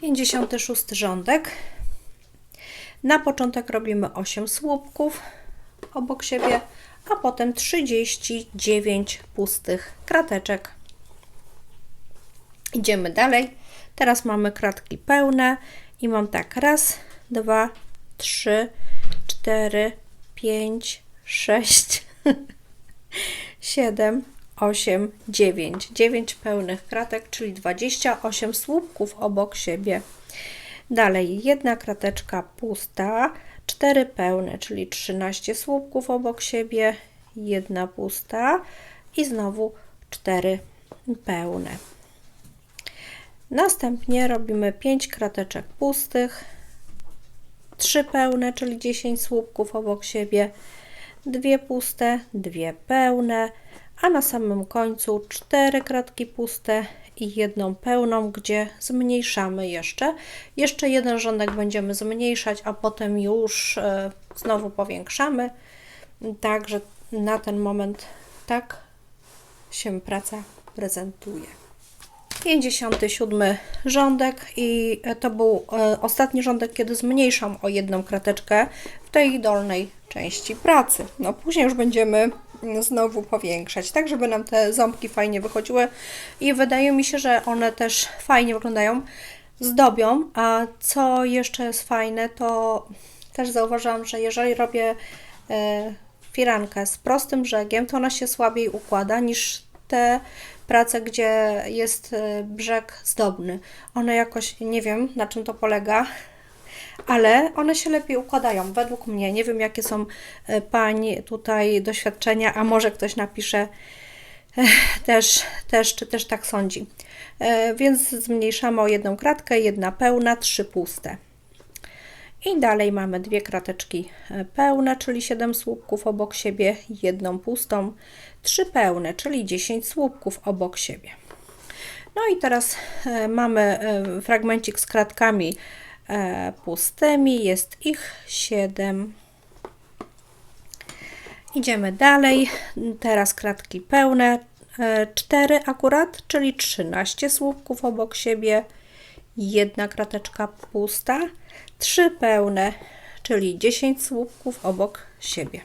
Pięćdziesiąty szósty rządek. Na początek robimy 8 słupków obok siebie, a potem 39 pustych krateczek. Idziemy dalej. Teraz mamy kratki pełne i mam tak raz, dwa, trzy, cztery, pięć, sześć, siedem, osiem, dziewięć. Dziewięć pełnych kratek, czyli 28 słupków obok siebie. Dalej jedna krateczka pusta, cztery pełne, czyli 13 słupków obok siebie, jedna pusta i znowu cztery pełne. Następnie robimy 5 krateczek pustych, 3 pełne, czyli 10 słupków obok siebie, dwie puste, dwie pełne, a na samym końcu 4 kratki puste i jedną pełną, gdzie zmniejszamy jeszcze. Jeszcze jeden rządek będziemy zmniejszać, a potem już e, znowu powiększamy. Także na ten moment tak się praca prezentuje. 57 rządek i to był e, ostatni rządek, kiedy zmniejszam o jedną krateczkę w tej dolnej części pracy. No później już będziemy znowu powiększać, tak żeby nam te ząbki fajnie wychodziły i wydaje mi się, że one też fajnie wyglądają, zdobią, a co jeszcze jest fajne, to też zauważyłam, że jeżeli robię e, firankę z prostym brzegiem, to ona się słabiej układa niż te prace, gdzie jest e, brzeg zdobny. One jakoś, nie wiem na czym to polega, ale one się lepiej układają, według mnie. Nie wiem, jakie są e, Pań tutaj doświadczenia, a może ktoś napisze e, też, też czy też tak sądzi. Więc zmniejszamy o jedną kratkę, jedna pełna, trzy puste. I dalej mamy dwie krateczki pełne, czyli 7 słupków obok siebie, jedną pustą, trzy pełne, czyli 10 słupków obok siebie. No i teraz e, mamy e, fragmencik z kratkami e, pustymi, jest ich 7. Idziemy dalej, teraz kratki pełne, 4 akurat, czyli 13 słupków obok siebie, jedna krateczka pusta, 3 pełne, czyli 10 słupków obok siebie.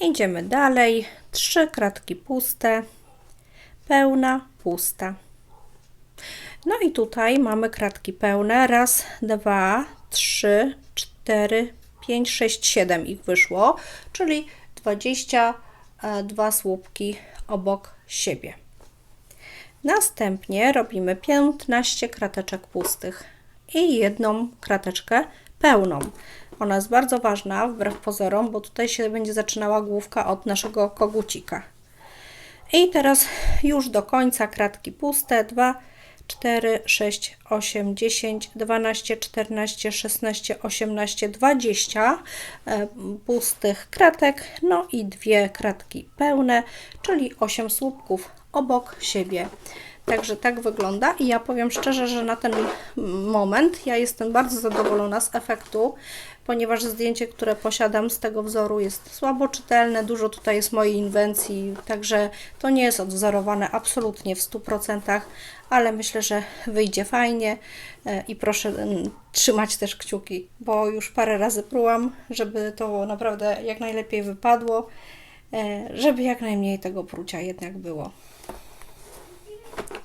Idziemy dalej. Trzy kratki puste, pełna, pusta. No i tutaj mamy kratki pełne. Raz, dwa, trzy, cztery, pięć, sześć, siedem ich wyszło, czyli 22 słupki obok siebie. Następnie robimy 15 krateczek pustych i jedną krateczkę pełną. Ona jest bardzo ważna, wbrew pozorom, bo tutaj się będzie zaczynała główka od naszego kogucika. I teraz już do końca kratki puste. 2, 4, 6, 8, 10, 12, 14, 16, 18, 20 pustych kratek, no i dwie kratki pełne, czyli 8 słupków obok siebie. Także tak wygląda i ja powiem szczerze, że na ten moment ja jestem bardzo zadowolona z efektu, ponieważ zdjęcie, które posiadam z tego wzoru jest słabo czytelne, dużo tutaj jest mojej inwencji, także to nie jest odwzorowane absolutnie w 100%, ale myślę, że wyjdzie fajnie e, i proszę trzymać też kciuki, bo już parę razy próbowałam, żeby to naprawdę jak najlepiej wypadło, e, żeby jak najmniej tego prucia jednak było.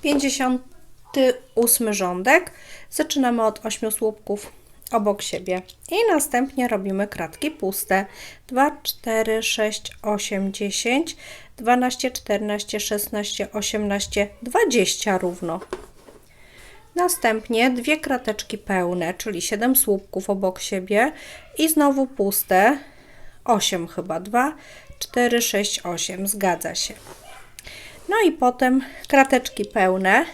58 rządek. Zaczynamy od 8 słupków obok siebie. I następnie robimy kratki puste. 2, 4, 6, 8, 10, 12, 14, 16, 18, 20 równo. Następnie dwie krateczki pełne, czyli 7 słupków obok siebie. I znowu puste. 8 chyba. 2, 4, 6, 8 zgadza się. No i potem krateczki pełne.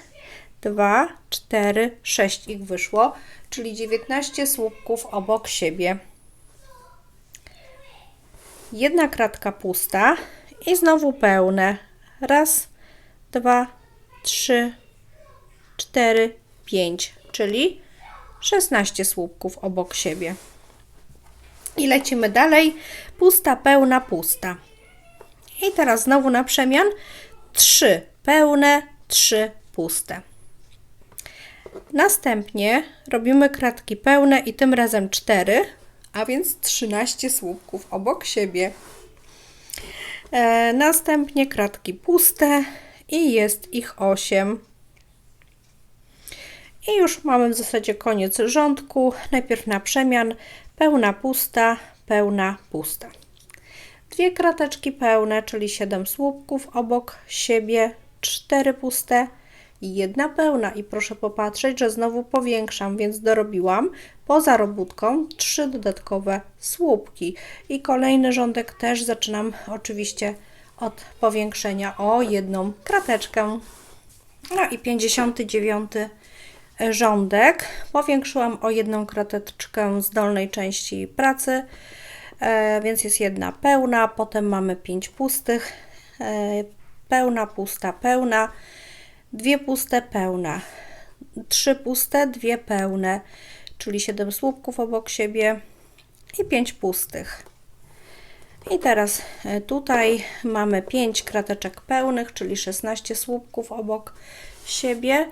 2, 4, 6 ich wyszło, czyli 19 słupków obok siebie. Jedna kratka pusta i znowu pełne. Raz, dwa, trzy, 4, 5, czyli 16 słupków obok siebie. I lecimy dalej. Pusta, pełna, pusta. I teraz znowu na przemian 3 pełne, 3 puste. Następnie robimy kratki pełne i tym razem 4, a więc 13 słupków obok siebie. E, następnie kratki puste i jest ich 8. I już mamy w zasadzie koniec rządku. Najpierw na przemian pełna, pusta, pełna, pusta. Dwie krateczki pełne, czyli 7 słupków obok siebie, 4 puste i jedna pełna. I proszę popatrzeć, że znowu powiększam, więc dorobiłam poza robótką trzy dodatkowe słupki. I kolejny rządek też zaczynam oczywiście od powiększenia o jedną krateczkę. No i 59 rządek. Powiększyłam o jedną krateczkę z dolnej części pracy, więc jest jedna pełna, potem mamy 5 pustych, e, pełna, pusta, pełna, dwie puste, pełna, trzy puste, dwie pełne, czyli 7 słupków obok siebie i 5 pustych. I teraz e, tutaj mamy 5 krateczek pełnych, czyli 16 słupków obok siebie,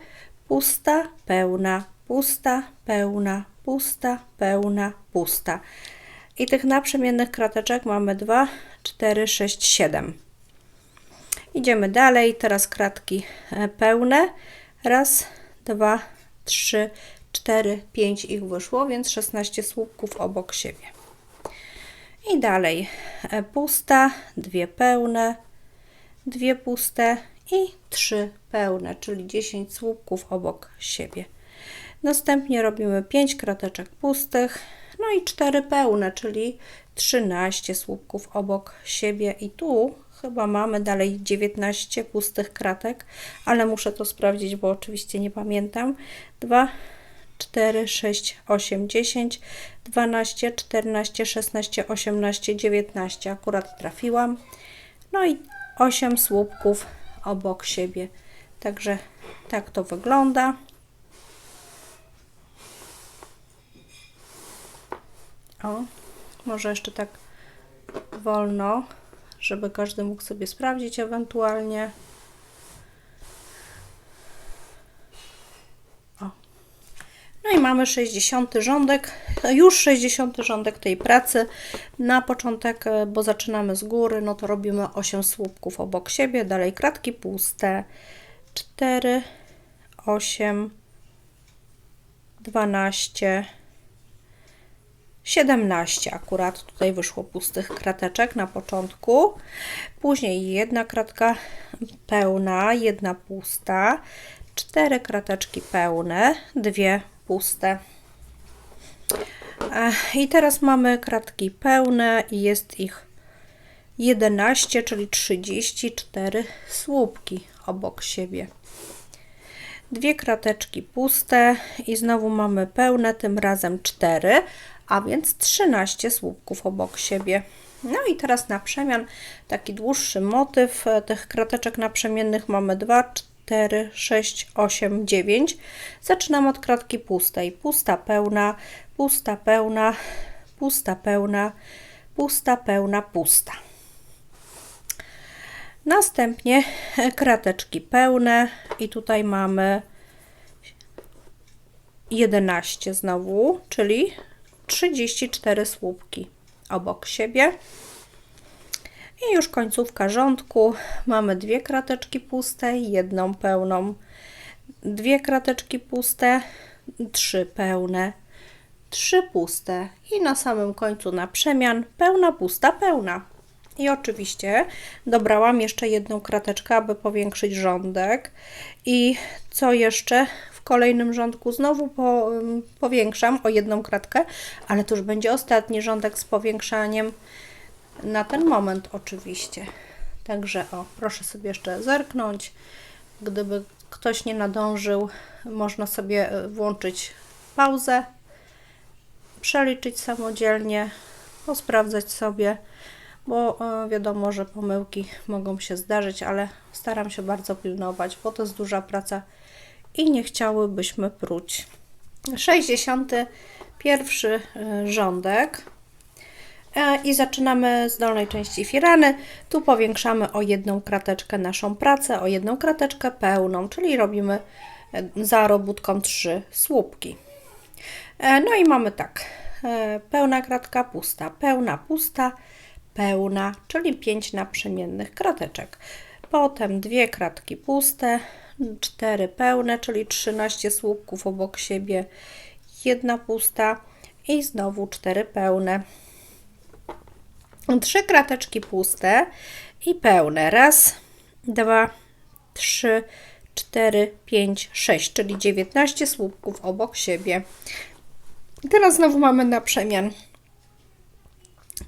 pusta, pełna, pusta, pełna, pusta, pełna, pusta. I tych naprzemiennych krateczek mamy 2, 4, 6, 7. Idziemy dalej. Teraz kratki e, pełne. Raz, dwa, trzy, cztery, pięć ich wyszło, więc 16 słupków obok siebie. I dalej e, pusta, dwie pełne, dwie puste i trzy pełne, czyli 10 słupków obok siebie. Następnie robimy 5 krateczek pustych, no i 4 pełne, czyli 13 słupków obok siebie i tu chyba mamy dalej 19 pustych kratek, ale muszę to sprawdzić, bo oczywiście nie pamiętam. 2, 4, 6, 8, 10, 12, 14, 16, 18, 19. Akurat trafiłam. No i 8 słupków obok siebie. Także tak to wygląda. O, może jeszcze tak wolno, żeby każdy mógł sobie sprawdzić ewentualnie. O. No i mamy 60 rządek, już 60 rządek tej pracy. Na początek, e, bo zaczynamy z góry, no to robimy 8 słupków obok siebie, dalej kratki puste, 4, 8, 12, 17 akurat tutaj wyszło pustych krateczek na początku. Później jedna kratka pełna, jedna pusta, cztery krateczki pełne, dwie puste. I teraz mamy kratki pełne i jest ich 11, czyli 34 słupki obok siebie. Dwie krateczki puste i znowu mamy pełne, tym razem 4, a więc 13 słupków obok siebie. No i teraz na przemian taki dłuższy motyw tych krateczek naprzemiennych mamy 2, 4, 6, 8, 9. Zaczynam od kratki pustej. Pusta, pełna, pusta, pełna, pusta, pełna, pusta, pełna, pusta. Następnie krateczki pełne i tutaj mamy 11 znowu, czyli 34 słupki obok siebie. I już końcówka rządku. Mamy dwie krateczki puste, jedną pełną, dwie krateczki puste, trzy pełne, trzy puste i na samym końcu na przemian pełna, pusta, pełna. I oczywiście dobrałam jeszcze jedną krateczkę, aby powiększyć rządek. I co jeszcze? Kolejnym rządku znowu po, powiększam o jedną kratkę, ale to już będzie ostatni rządek z powiększaniem na ten moment oczywiście. Także o, proszę sobie jeszcze zerknąć. Gdyby ktoś nie nadążył, można sobie e, włączyć pauzę, przeliczyć samodzielnie, posprawdzać sobie, bo e, wiadomo, że pomyłki mogą się zdarzyć, ale staram się bardzo pilnować, bo to jest duża praca i nie chciałybyśmy pruć. 61 e, rządek. E, I zaczynamy z dolnej części firany. Tu powiększamy o jedną krateczkę naszą pracę, o jedną krateczkę pełną, czyli robimy e, za robótką trzy słupki. No i mamy tak, pełna kratka, pusta, pełna, pusta, pełna, czyli 5 naprzemiennych krateczek. Potem dwie kratki puste, 4 pełne, czyli 13 słupków obok siebie, jedna pusta i znowu 4 pełne. Trzy krateczki puste i pełne. Raz, dwa, trzy, cztery, pięć, sześć, czyli 19 słupków obok siebie. Teraz znowu mamy na przemian.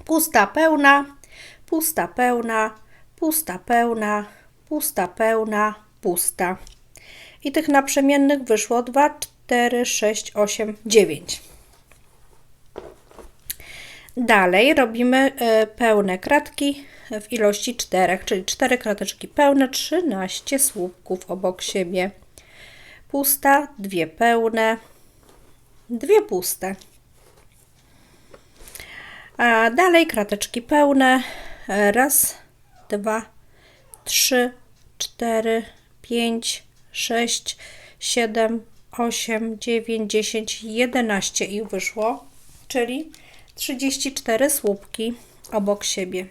Pusta, pełna, pusta, pełna, pusta, pełna, pusta, pełna, pusta. I tych naprzemiennych wyszło 2, 4, 6, 8, 9. Dalej robimy e, pełne kratki w ilości 4, czyli 4 krateczki pełne, 13 słupków obok siebie. Pusta, dwie pełne, dwie puste. A dalej krateczki pełne. E, raz, dwa, trzy, cztery, pięć, sześć, siedem, osiem, dziewięć, dziesięć, jedenaście i wyszło, czyli 34 słupki obok siebie.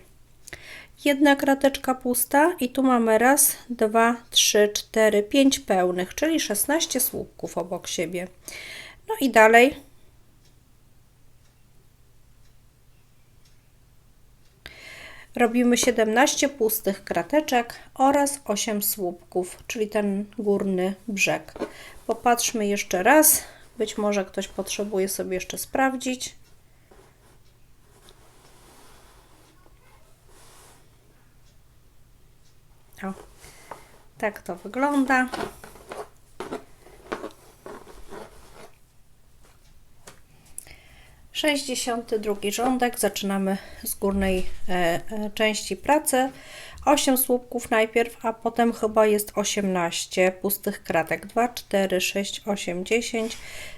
Jedna krateczka pusta i tu mamy raz, dwa, trzy, cztery, pięć pełnych, czyli 16 słupków obok siebie. No i dalej robimy 17 pustych krateczek oraz 8 słupków, czyli ten górny brzeg. Popatrzmy jeszcze raz, być może ktoś potrzebuje sobie jeszcze sprawdzić. O, tak to wygląda. 62 rządek. Zaczynamy z górnej e, e, części pracy. 8 słupków najpierw, a potem chyba jest 18 pustych kratek. 2, 4, 6, 8, 10,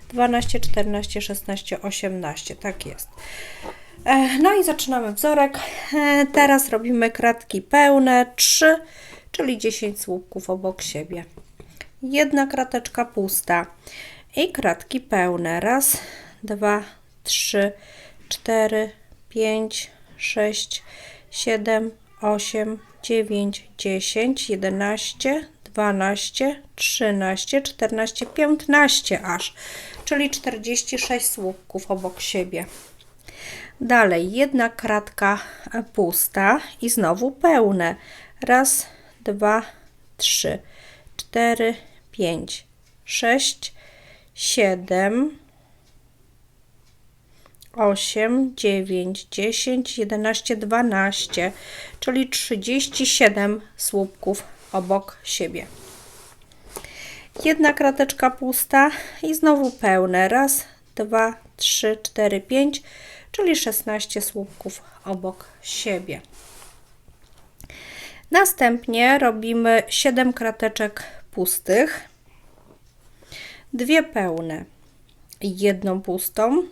12, 14, 16, 18. Tak jest. E, no i zaczynamy wzorek. E, teraz robimy kratki pełne 3, czyli 10 słupków obok siebie. Jedna krateczka pusta i kratki pełne. Raz, dwa, 3, 4, 5, 6, 7, 8, 9, 10, 11, 12, 13, 14, 15 aż, czyli 46 słupków obok siebie. Dalej jedna kratka pusta i znowu pełne. Raz, dwa, trzy, cztery, pięć, sześć, siedem, 8, 9, 10, 11, 12, czyli 37 słupków obok siebie. Jedna krateczka pusta i znowu pełne. Raz, dwa, trzy, cztery, pięć, czyli 16 słupków obok siebie. Następnie robimy 7 krateczek pustych, dwie pełne, jedną pustą,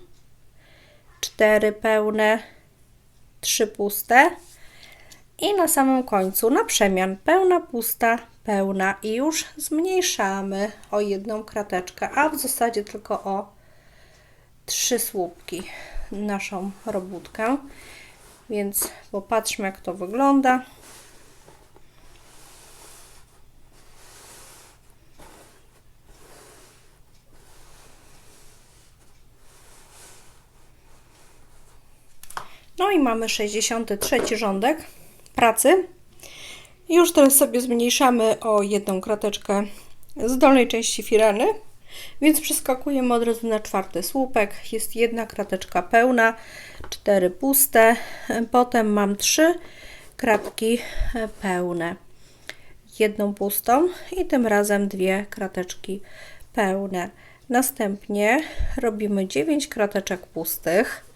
cztery pełne, trzy puste i na samym końcu na przemian pełna, pusta, pełna i już zmniejszamy o jedną krateczkę, a w zasadzie tylko o trzy słupki naszą robótkę. Więc popatrzmy jak to wygląda. No i mamy 63 rządek pracy. Już teraz sobie zmniejszamy o jedną krateczkę z dolnej części firany, więc przeskakujemy od razu na czwarty słupek. Jest jedna krateczka pełna, cztery puste, potem mam trzy kratki pełne. Jedną pustą i tym razem dwie krateczki pełne. Następnie robimy 9 krateczek pustych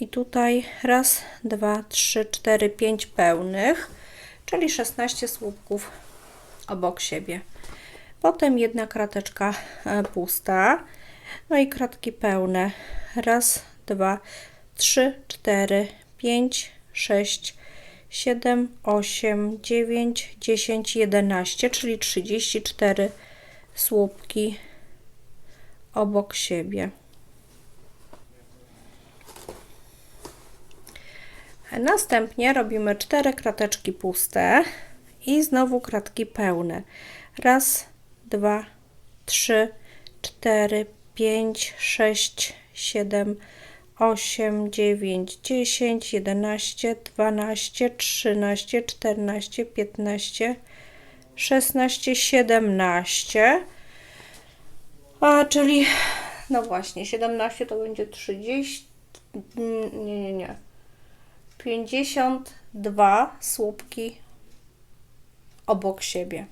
i tutaj raz, dwa, trzy, cztery, pięć pełnych, czyli 16 słupków obok siebie. Potem jedna krateczka e, pusta. No i kratki pełne. Raz, dwa, trzy, cztery, pięć, sześć, siedem, osiem, dziewięć, dziesięć, jedenaście, czyli trzydzieści cztery słupki obok siebie. Następnie robimy cztery krateczki puste i znowu kratki pełne. Raz, dwa, trzy, cztery, pięć, sześć, siedem, osiem, dziewięć, dziesięć, jedenaście, dwanaście, trzynaście, czternaście, piętnaście, szesnaście, siedemnaście. A, czyli, no właśnie, 17 to będzie 30, nie, nie, nie. 52 słupki obok siebie.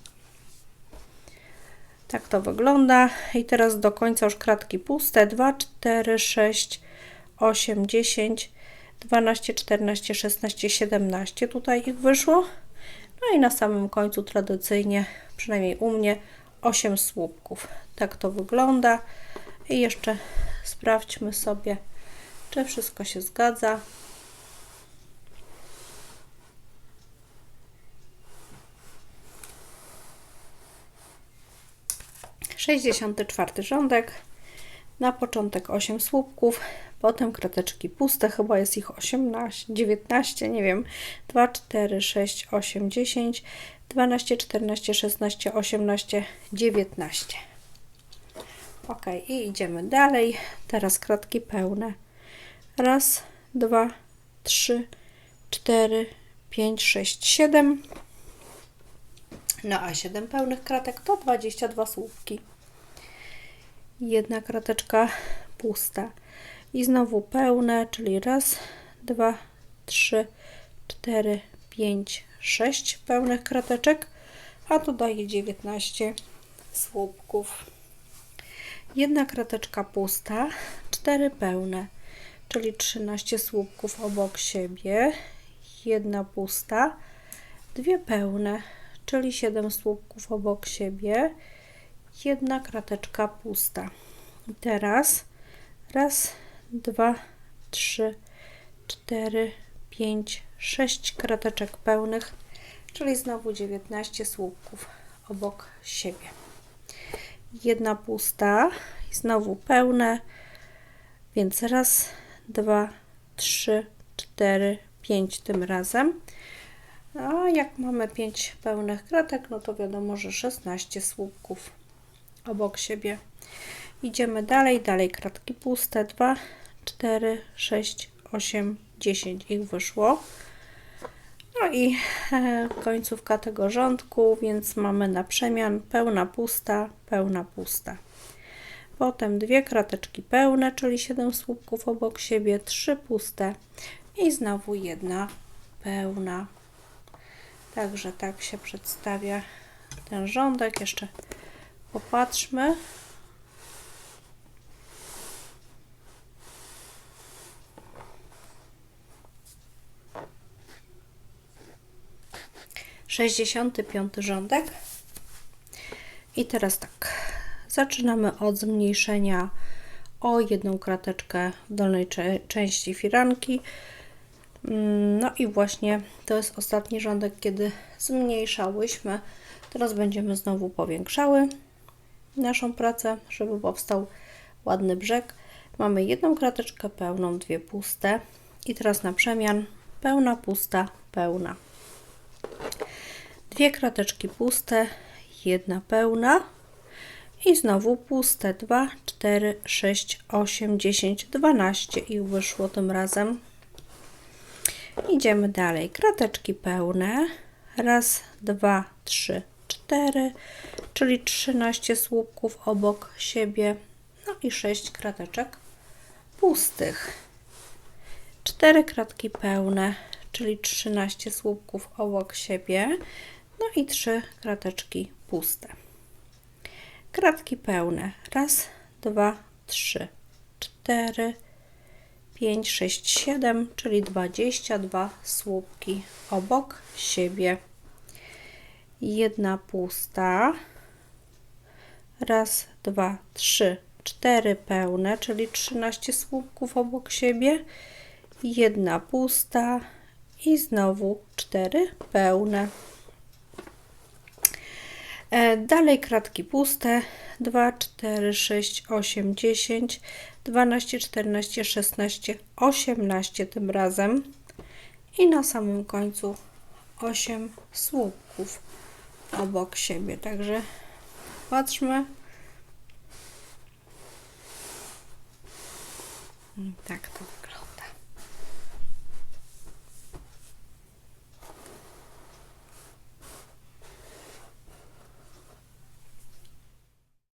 Tak to wygląda. I teraz do końca już kratki puste. 2, 4, 6, 8, 10, 12, 14, 16, 17. Tutaj ich wyszło. No i na samym końcu tradycyjnie, przynajmniej u mnie, 8 słupków. Tak to wygląda. I jeszcze sprawdźmy sobie, czy wszystko się zgadza. 64 rządek. Na początek 8 słupków, potem krateczki puste, chyba jest ich 18, 19, nie wiem. 2, 4, 6, 8, 10, 12, 14, 16, 18, 19. Ok, i idziemy dalej. Teraz kratki pełne. Raz, dwa, trzy, cztery, pięć, sześć, siedem. No a 7 pełnych kratek to 22 słupki jedna krateczka pusta. I znowu pełne, czyli raz, dwa, trzy, cztery, pięć, sześć pełnych krateczek, a tu daje 19 słupków. Jedna krateczka pusta, cztery pełne, czyli 13 słupków obok siebie, jedna pusta, dwie pełne, czyli 7 słupków obok siebie, jedna krateczka pusta. I teraz raz, dwa, trzy, cztery, pięć, sześć krateczek pełnych, czyli znowu 19 słupków obok siebie. Jedna pusta i znowu pełne, więc raz, dwa, trzy, cztery, pięć tym razem. A jak mamy 5 pełnych kratek, no to wiadomo, że 16 słupków obok siebie. Idziemy dalej, dalej kratki puste, 2, 4, 6, 8, 10 ich wyszło. No i e, końcówka tego rządku, więc mamy na przemian pełna pusta, pełna pusta. Potem dwie krateczki pełne, czyli 7 słupków obok siebie, trzy puste i znowu jedna pełna. Także tak się przedstawia ten rządek. Jeszcze Popatrzmy. Sześćdziesiąty piąty rządek. I teraz tak. Zaczynamy od zmniejszenia o jedną krateczkę w dolnej części firanki. Mm, no i właśnie to jest ostatni rządek, kiedy zmniejszałyśmy. Teraz będziemy znowu powiększały naszą pracę, żeby powstał ładny brzeg. Mamy jedną krateczkę pełną, dwie puste i teraz na przemian pełna, pusta, pełna. Dwie krateczki puste, jedna pełna i znowu puste 2, 4, 6, 8, 10, 12 i wyszło tym razem. Idziemy dalej. Krateczki pełne. Raz, dwa, trzy, 4, czyli 13 słupków obok siebie, no i 6 krateczek pustych. 4 kratki pełne, czyli 13 słupków obok siebie, no i 3 krateczki puste. Kratki pełne. Raz, dwa, trzy, cztery, pięć, sześć, siedem, czyli 22 słupki obok siebie jedna pusta Raz, dwa, trzy, cztery pełne, czyli 13 słupków obok siebie. Jedna pusta i znowu cztery pełne. E, Dalej kratki puste. 2, 4, 6, 8, 10, 12, 14, 16, 18 tym razem. I na samym końcu 8 słupków obok siebie. Także patrzmy. Tak to.